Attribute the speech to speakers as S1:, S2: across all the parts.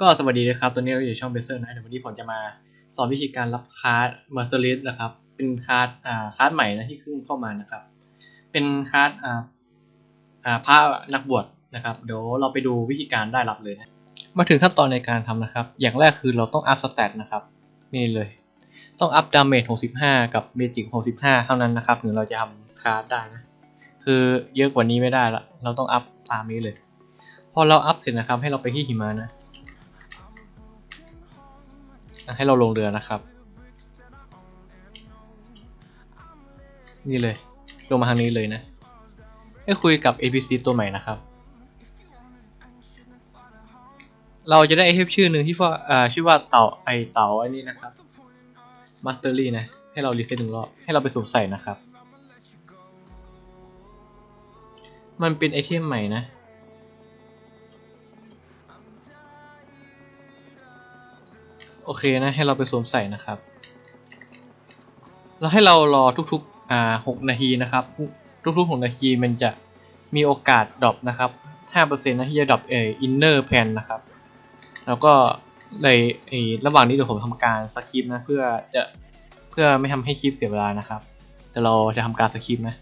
S1: ก็สวัสดีนะครับ ตอนนี้เราอยู่ช่องเบเซอร์นะเดี๋ยววันนี้ผมจะมาสอนวิธีการรับคาร์ดมาสเตอร์ลิสนะครับ เป็นคาร์ดอ่าคาร์ดใหม่นะที่เพิ่งเข้ามานะครับ เป็นคาร์ดอ่าอ่าพระนักบวชนะครับ เดี๋ยวเราไปดูวิธีการได้รับเลยนะ มาถึงขั้นตอนในการทำนะครับ อย่างแรกคือเราต้องอัพสเตตนะครับ นี่เลย ต้องอัพดาเมจ65 กับเมจิก65 เท่านั้นนะครับถึงเราจะทำคาร์ดได้นะ คือเยอะกว่านี้ไม่ได้ละ เราต้องอัพตามนี้เลย พอเราอัพเสร็จนะครับ ให้เราไปที่หิมะนะ ให้เราลงเรือนะครับ นี่เลย ลงมาทางนี้เลยนะ ให้คุยกับ APC ตัวใหม่นะครับ เราจะได้ APC ชื่อหนึ่งที่ว่าชื่อว่าเต่าไอเต่าอันนี้นะครับ Mastery นะ ให้เรารีเซ็ตหนึ่งรอบ ให้เราไปสวมใส่นะครับ มันเป็นไอเทมใหม่นะ โอเคนะ ให้เราไปสวมใส่นะครับ แล้วให้เรารอทุกๆอ่าหกนาทีนะครับ ทุกๆหกนาทีมันจะมีโอกาสดรอปนะครับห้าเปอร์เซ็นต์นะที่จะดรอปเอออินเนอร์แพนนะครับ แล้วก็ในไอ้ระหว่างนี้เดี๋ยวผมทำการสคริปต์นะเพื่อจะเพื่อไม่ทำให้คลิปเสียเวลานะครับ แต่เราจะทำการสคริปต์นะ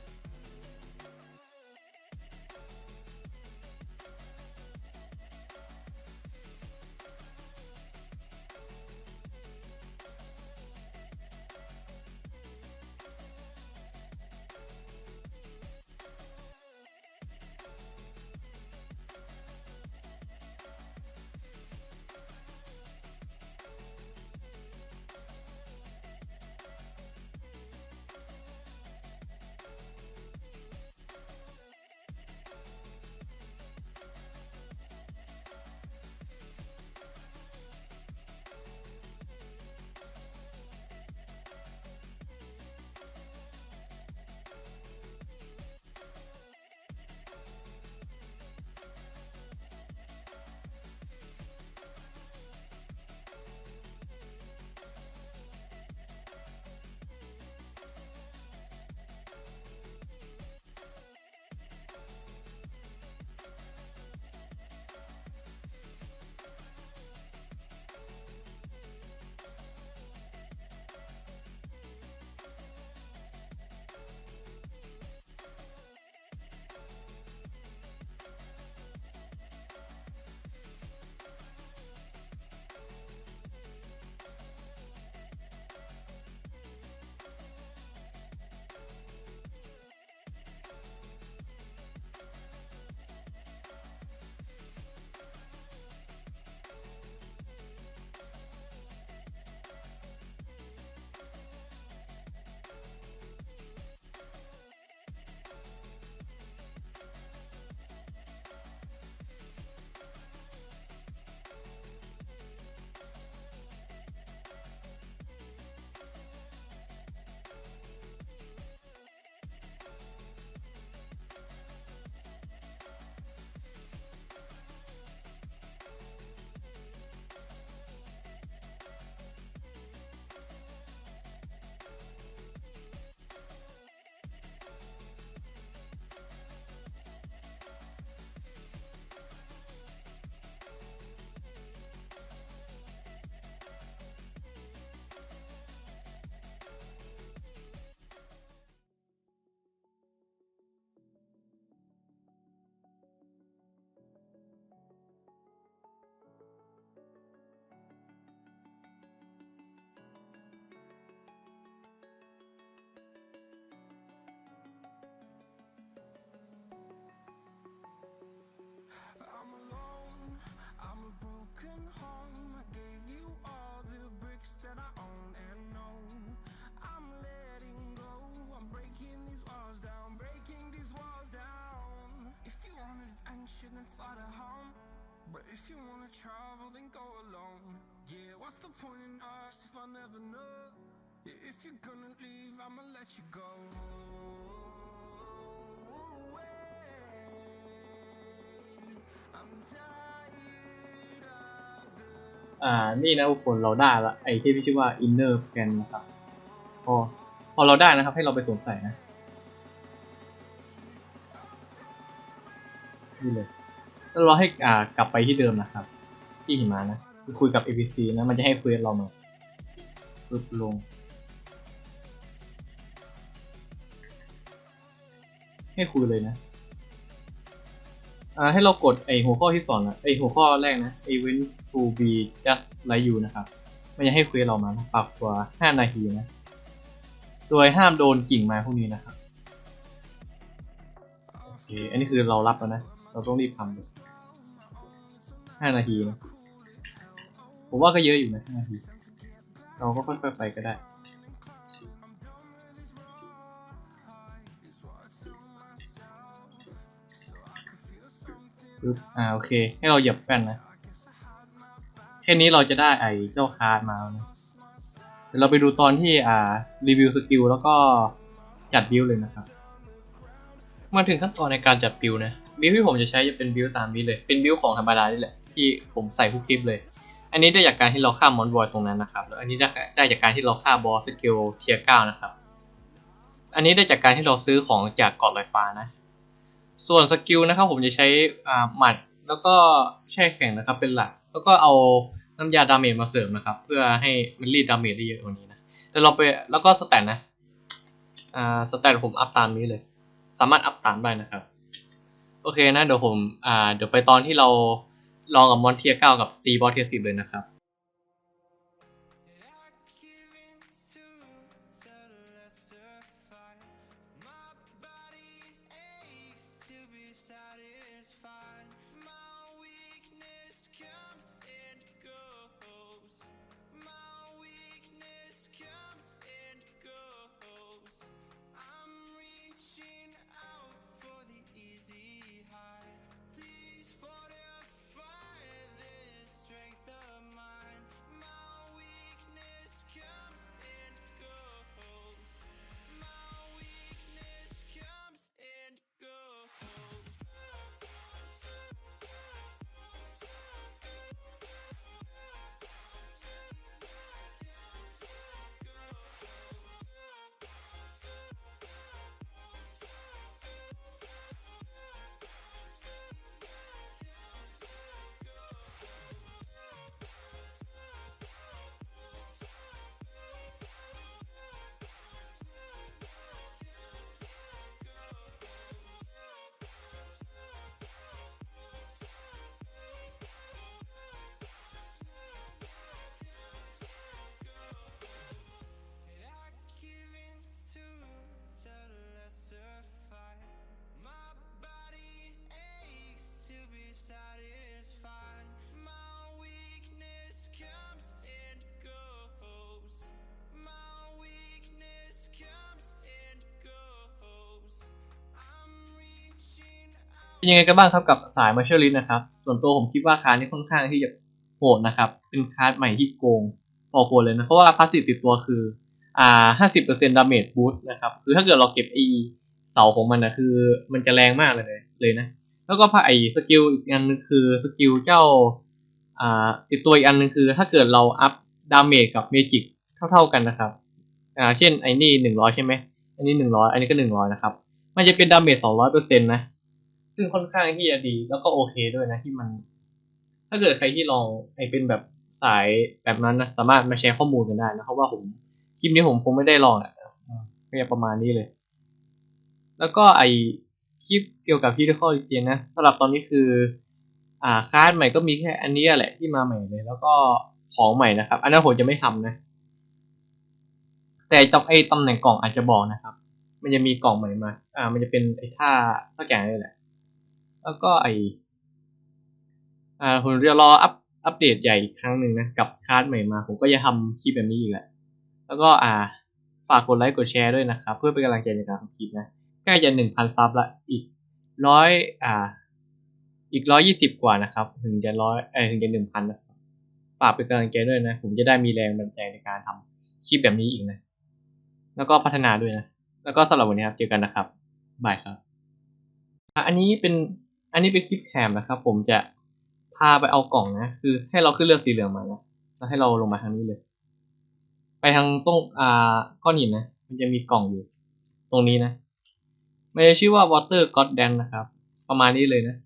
S2: broken home. I gave you all the bricks that I own and know. I'm letting go, I'm breaking these walls down, breaking these walls down. If you want adventure, then fly to home. But if you wanna travel, then go alone. Yeah, what's the point in us if I never know? Yeah, If you're gonna leave, I'ma let you go.
S1: อ่า นี่นะทุกคนเราได้ละไอที่ชื่อว่า inner plan นะครับ พอ พอเราได้นะครับ ให้เราไปสวมใส่นะ นี่เลย แล้วเราให้อ่ากลับไปที่เดิมนะครับ ที่หิมะนะคุยกับ ABC นะ มันจะให้เควสเรามาปึ๊บลง ให้คุยเลยนะอ่าให้เรากดไอหัวข้อที่สองนะไอหัวข้อแรกนะ event to be just like you นะครับ มันจะให้เควสเรามาปรับตัว5นาทีนะ โดยห้ามโดนกิ่งไม้พวกนี้นะครับ โอเค อันนี้คือเรารับแล้วนะ เราต้องรีบทำเลย5นาทีนะ ผมว่าก็เยอะอยู่นะ5นาที เราก็ค่อยๆไปก็ได้ปึ๊บอ่าโอเค ให้เราเหยียบแป้นนะ ค่นี้เราจะได้ไอ้เจ้าคาร์ดมาแล้วนะเดี๋ยวเราไปดูตอนที่อ่ารีวิวสกิลแล้วก็จัดบิลเลยนะครับ มาถึงขั้นตอนในการจัดบิลนะบิลที่ผมจะใช้จะเป็นบิลตามนี้เลย เป็นบิลของธรรมดานี่แหละที่ผมใส่ทุกคลิปเลย อันนี้ได้จากการที่เราฆ่ามอนบอยตรงนั้นนะครับ แล้วอันนี้ได้ได้จากการที่เราฆ่าบอสสกิลเทียร์เก้านะครับ อันนี้ได้จากการที่เราซื้อของจากเกาะลอยฟ้านะ ส่วนสกิลนะครับผมจะใช้อ่าหมัดแล้วก็แช่แข็งนะครับเป็นหลัก แล้วก็เอา น้ำยาดาเมจมาเสริมนะครับ เพื่อให้มันรีดดาเมจได้เยอะกว่านี้นะเดี๋ยวเราไปแล้วก็สแตทนะอ่าสแตทผมอัพตามนี้เลย สามารถอัพตามได้นะครับ โอเคนะเดี๋ยวผมอ่าเดี๋ยวไปตอนที่เราลองกับมอนเทียเก้ากับตีบอสเทียสิบเลยนะครับ เป็นยังไงกันบ้างครับกับสายมาเชอร์ลิสนะครับ ส่วนตัวผมคิดว่าคาร์ดนี้ค่อนข้างที่จะโหดนะครับ เป็นคาร์ดใหม่ที่โกงพอควรเลยนะ เพราะว่าพาสซีฟติดตัวคือ อ่าห้าสิบเปอร์เซ็นต์ดาเมจบูสต์นะครับ คือถ้าเกิดเราเก็บไอเสาของมันนะคือ มันจะแรงมากเลยเลยนะ แล้วก็พาไอสกิลอีกอันนึงคือสกิลเจ้า อ่าติดตัวอีกอันนึงคือ ถ้าเกิดเราอัพดาเมจกับเมจิกเท่าๆกันนะครับ อ่า เช่นไอ้นี่หนึ่งร้อยใช่ไหม อันนี้หนึ่งร้อยอันนี้ก็หนึ่งร้อยนะครับ มันจะเป็นดาเมจสองร้อยเปอร์เซ็นต์นะ ซึ่งค่อนข้างที่จะดี แล้วก็โอเคด้วยนะที่มัน ถ้าเกิดใครที่ลองไอเป็นแบบสายแบบนั้นนะสามารถมาแชร์ข้อมูลกันได้นะเพราะว่าผมคลิปนี้ผมคงไม่ได้ลองอะก็จะประมาณนี้เลย แล้วก็ไอคลิปเกี่ยวกับที่ได้ข้อจริงนะสำหรับตอนนี้คือ อ่าคลาสใหม่ก็มีแค่อันนี้แหละที่มาใหม่เลย แล้วก็ของใหม่นะครับ อันนั้นผมจะไม่ทำนะ แต่ตำไอตำแหน่งกล่องอาจจะบอกนะครับ มันจะมีกล่องใหม่มา อ่า มันจะเป็นไอท่าสักอย่างนี่แหละ แล้วก็ไออ่าผมจะรออัปอัปเดตใหญ่อีกครั้งหนึ่งนะ กับคาร์ดใหม่มา ผมก็จะทำคลิปแบบนี้อีกแหละ แล้วก็อ่า ฝากกดไลค์กดแชร์ด้วยนะครับ เพื่อเป็นกำลังใจในการทำคลิปนะ ใกล้จะหนึ่งพันซับละ อีกร้อยอ่า อีกร้อยยี่สิบกว่านะครับ ถึงจะร้อยเออถึงจะหนึ่งพันนะครับฝากเป็นกำลังใจด้วยนะ ผมจะได้มีแรงบันดาลใจในการทำคลิปแบบนี้อีกนะ แล้วก็พัฒนาด้วยนะ แล้วก็สำหรับวันนี้ครับ เจอกันนะครับ บายครับ อันนี้เป็น อันนี้เป็นคลิปแคมนะครับ ผมจะพาไปเอากล่องนะ คือให้เราขึ้นเรือสีเหลืองมานะแล้วให้เราลงมาทางนี้เลย ไปทางตรงอ่าก้อนหินนะ มันจะมีกล่องอยู่ ตรงนี้นะมันจะชื่อว่า water god dan นะครับ ประมาณนี้เลยนะ